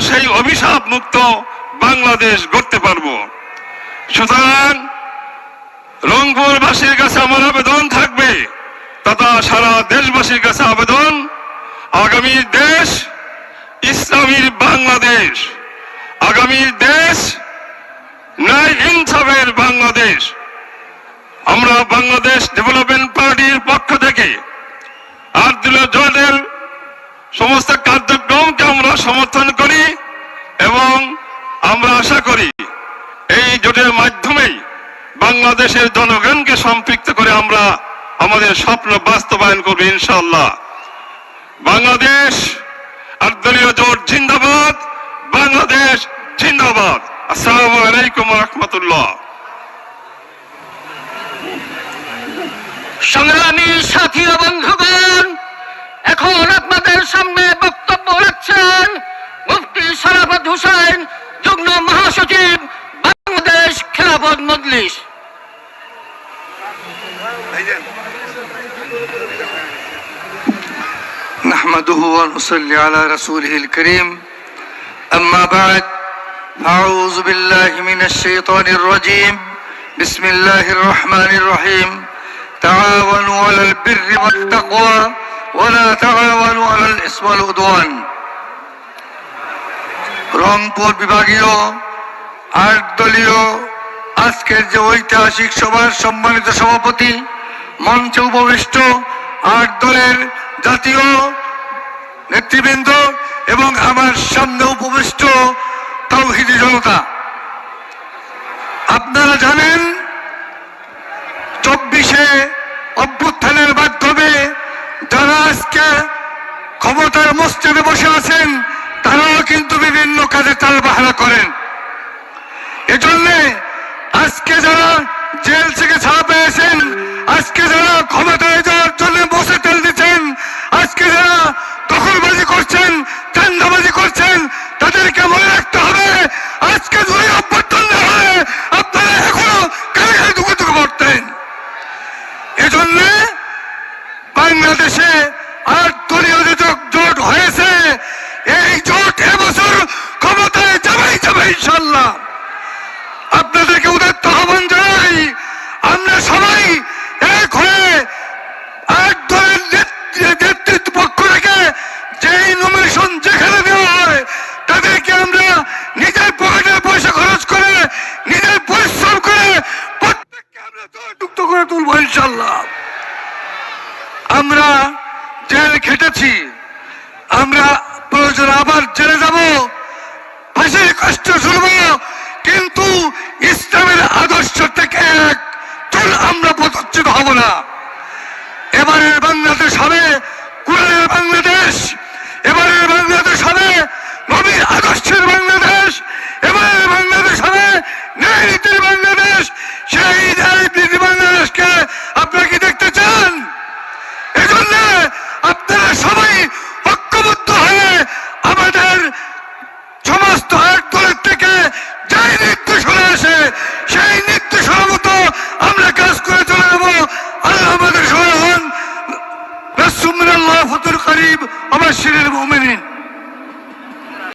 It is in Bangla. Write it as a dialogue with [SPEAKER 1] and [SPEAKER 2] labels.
[SPEAKER 1] সেই অভিশাপ মুক্ত বাংলাদেশ গড়তে পারব। সুতরাং রংপুরবাসীর কাছে আমার আবেদন থাকবে, তথা সারা দেশবাসীর কাছে আবেদন। আগামী দেশ ইসলামীর বাংলাদেশ। আগামী দেশ ন্যায় ইনসাফের বাংলাদেশ। আমরা বাংলাদেশ ডেভেলপমেন্ট পার্টির পক্ষ থেকে আর্দুল জোটের সমস্ত কার্যক্রমকে আমরা সমর্থন আমরা আশা করি এই জোটের মাধ্যমেই বাংলাদেশের জনগণকে সম্পৃক্ত করে আমরা আমাদের স্বপ্ন বাস্তবায়ন করব ইনশাল্লাহ বাংলাদেশ আর্দলীয় জোট জিন্দাবাদ, বাংলাদেশ জিন্দাবাদ। আসসালামু আলাইকুম রহমতুল্লাহ।
[SPEAKER 2] সংগ্রামী সাথী বন্ধুগণ মহাসচিব বাংলাদেশ খেলাফত মজলিস
[SPEAKER 3] نحمده ونصلي على رسوله الكريم أما بعد أعوذ بالله من الشيطان الرجيم بسم الله الرحمن الرحيم تعاونوا على البر والتقوى ولا تعاونوا على الإثم والعدوان রংপুর বিভাগীয় আট দলীয় আজকের যে ঐতিহাসিক সভার সম্মানিত সভাপতি, মঞ্চে উপবিষ্ট আট দলের জাতীয় নেতৃবৃন্দ এবং আমার সামনে উপবিষ্ট তৌহিদি জনতা। আপনারা জানেন, চব্বিশে অভ্যুত্থানের মাধ্যমে যারা আজকে ক্ষমতার মসজিদে বসে আছেন, তারাও কিন্তু বিভিন্ন কাজে তালবাহারা করেন। এজন্য আজকে যারা জেল থেকে ছাড়া পেয়েছেন, আজকে যারা ক্ষমতায় যাওয়ার জন্য বসে তেল দিচ্ছেন, আজকে যারা দখলবাজি করছেন চান্দাবাজি করছেন, তাদেরকে মনে রাখতে হবে আজকে যদি অভ্যর্থন না হয় আপনারা এখনও কানে কানে দুঃখ দুঃখ করতেন এজন্য বাংলাদেশে আট দলীয় যে জোট- জোট হয়েছে এই জোট এবছর ক্ষমতায় যাবেই যাবে ইনশাল্লাহ আপনাদেরকে উদাত্ত আহ্বান জানাই আমরা সবাই এক হয়ে এক দলের নেতৃ- নেতৃত্ব পক্ষ থেকে যেই নমিনেশন যেখানে দেওয়া হয় তাদেরকে আমরা নিজের পকেটের পয়সা খরচ করে নিজের পরিশ্রম করে প্রত্যেককে আমরা যুক্ত করে তুলবো ইনশাল্লাহ আমরা জেল খেটেছি। আমরা প্রয়োজন আবার জেলে যাব। ফাঁসির কষ্ট শুনব কিন্তু ইসলামের আদর্শ থেকে এক। চুল আমরা প্রতচ্ছিত হব না। এবারের বাংলাদেশ হবে, কোরআনের বাংলাদেশ। এবারের الغيب وبشر المؤمنين